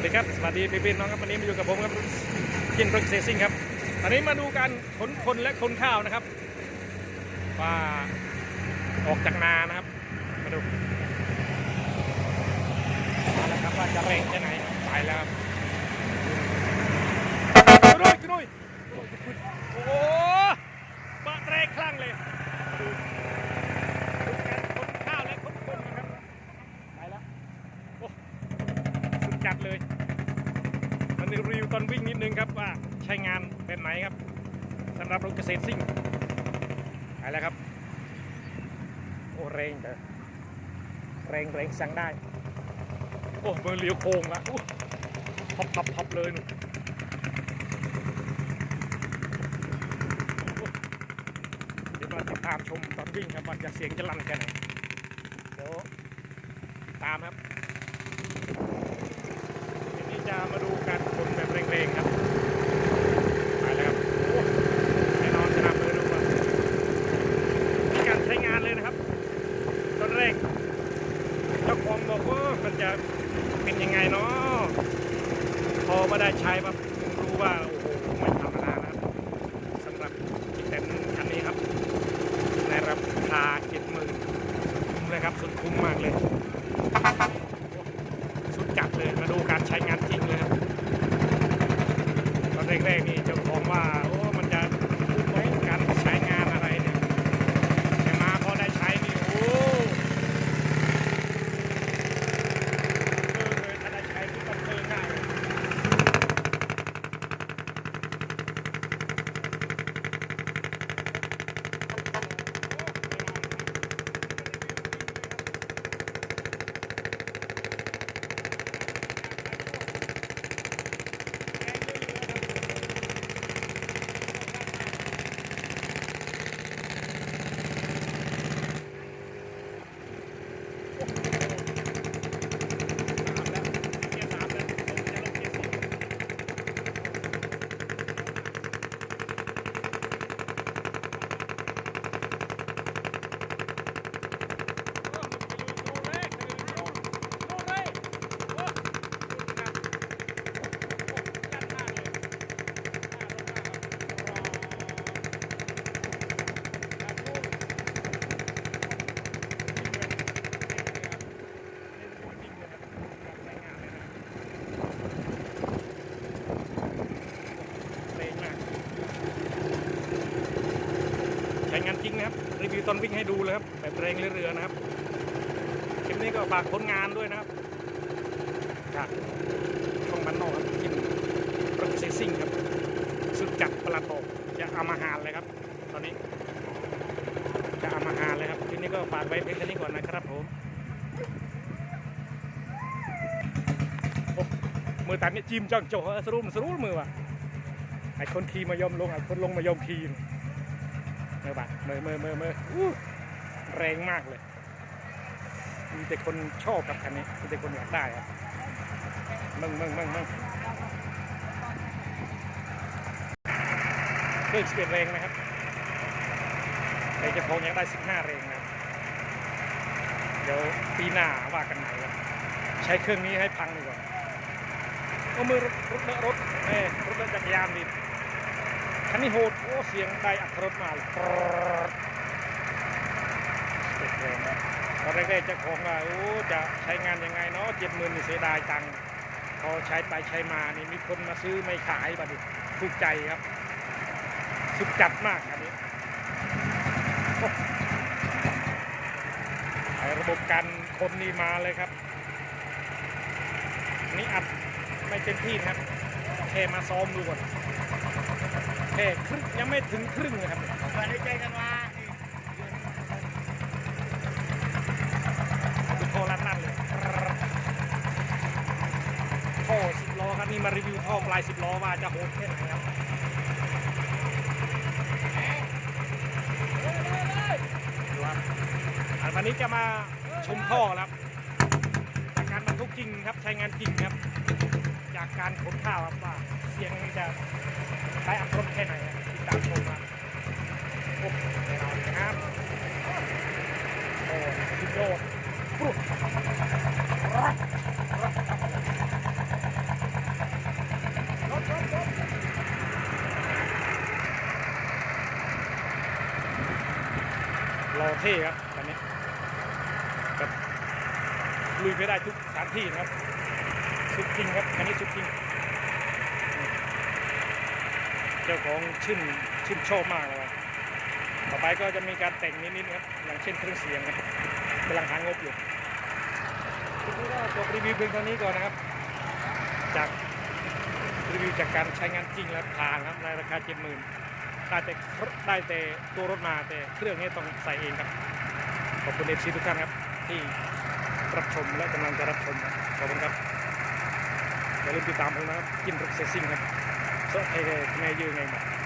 วัสดีครับ สวัสดีพี่พี่น้องครับ วันนี้มาอยู่กับผมครับกินโปรเซสซิ่งครับตอนนี้มาดูการขนคนและขนข้าวนะครับ ว่าออกจากนานะครับ มาดูมาแล้วครับว่าจะเร่งแค่ไหนไปแล้วครับกระโดดกระโดดโอ้โหบะแรงคลั่งเลยมาดูดูการขนข้าวและขนคนนะครับไปแล้วโอ้สุด จัดเลย มันรีวิวตอนวิ่งนิดนึงครับว่าใช้งานแบบไหนครับสำหรับรถเกษตรซิ่งไปแล้วครับ โอ้แรงเด้อแรงแรงสั่งได้ โอ้มือเลี้ยวโค้งละพับพับพับเลยหนูเดี๋ยวมาติดตามชมตอนวิ่งครับว่าจะเสียงจะลั่นแค่ไหนเดี๋ยวตามครับ ที่จะมาดูการขนแบบเร่งๆครับไปแล้วครับแน่นอนจะนำไปดูว่ามีการใช้งานเลยนะครับตอนแรกเจ้าของบอกว่ามันจะเป็นยังไงเนาะพอมาได้ใช้ปั๊บรู้ว่า โอ้โหไม่ธรรมดานะครับสำหรับจิตเต็มคันนี้ครับ ในราคาเจ็ดหมื่นคุ้มเลยครับสุดคุ้มมากเลย สุดจัดเลย มาดูการใช้งานจริงเลยครับตอนแรกๆนี่เจ้าของว่าโอ้มันจะคุ้มไหมการใช้งานอะไรเนี่ยแต่มาพอได้ใช้นี่โอ้เออเลยถ้าได้ใช้ก็ต้องเพิ่มง่ายเลยเกียร์สามแล้วผมจะลงเกียร์สี่ใช้งานจริง ตอนวิ่งให้ดูเลยครับแบบแรงเรือๆนะครับคลิปนี้ก็ฝากผลงานด้วยนะครับจากช่องบ้านนอกครับกินโปรเซสซิ่งครับสุดจัดประหลาดโตจะเอามาหารเลยครับ ตอนนี้จะเอามาหารเลยครับคลิปนี้ก็ฝากไว้เพียงแค่นี้ก่อนนะครับผมมือตามเนี่ยจิมจังโจ้สรุปสรุปมือว่ะไอ้คนขี่มายอมลงไอ้คนลงมายอมขี่ มื่อบ่ะเมื่อเมื่อเมื่อเมื่ออู้แรงมากเลย มีแต่คนชอบกับคันนี้ มีแต่คนอยากได้ครับมึงมึงมึงมึงเครื่องสเปีดแรงนะครับในเฉพาะอยากได้15แรงนะครับเดี๋ยวปีหน้าว่ากันใหม่ครับใช้เครื่องนี้ให้พังดีกว่าก็มือรถรถรถเอ้ยรถจักรยานดิคั นนี้โหดโอ้เสียงได้อัตรถมาเลยปรดสเปีดแรงนะตอนแรกๆเจ้าของว่าโอ้จะใช้งานยังไงเนาะเจ็ดหมื่นนี่เสียดายตังค์พอใช้ไปใช้มานี่มีคนมาซื้อไม่ขายบัดนี้ถูกใจครับสุดจัดมากอันนี้ไอระบบการคนนี่มาเลยครับ นี่อัดไม่เต็มที่ครับแค่มาซ้อมดูก่อน ค่ครึ่งยังไม่ถึงครึ่งนะครับมาได้ใจกันว่าดูโทรลั่นเลยท่อสิบล้อครับนี่มารีวิวท่อปลายสิบล้อว่าจะโหดแค่ไหนครับดูครับอะวันนี้จะมาชมท่อครับจากการบรรทุกจริงครับใช้งานจริงครับ จากการขนข้าวครับว่าเสียงจะ ไลด์อัพรถแค่ไหนติดตามชมครับโอ้โหแน่นอนนะครับโอ้ยโยนปรุ๊บรอเท่ครับตอนนี้แบบลุยไปได้ทุกสถานที่นะครับสุดจริงครับอันนี้สุดจริง จ้าของชื่นชื่นชอบมากเลยต่อไปก็จะมีการแต่งนิดๆครับอย่างเช่นเครื่องเสียงครับกำลังหางบอยู่ทีนี้ก็จบรีวิวเพียงเท่านี้ก่อนนะครับ จากรีวิวจากการใช้งานจริงแล้วผ่านครับในราคาเจ็ดหมื่นได้แต่ได้แต่ตัวรถมาแต่เครื่องนี้ต้องใส่เองครับ ขอบคุณเอฟซีทุกท่านครับ ที่รับชมและกำลังจะรับชมครับขอบคุณครับอย่าลืมติดตามผมนะครับกินรถเซซิ่งครับ สวัสดี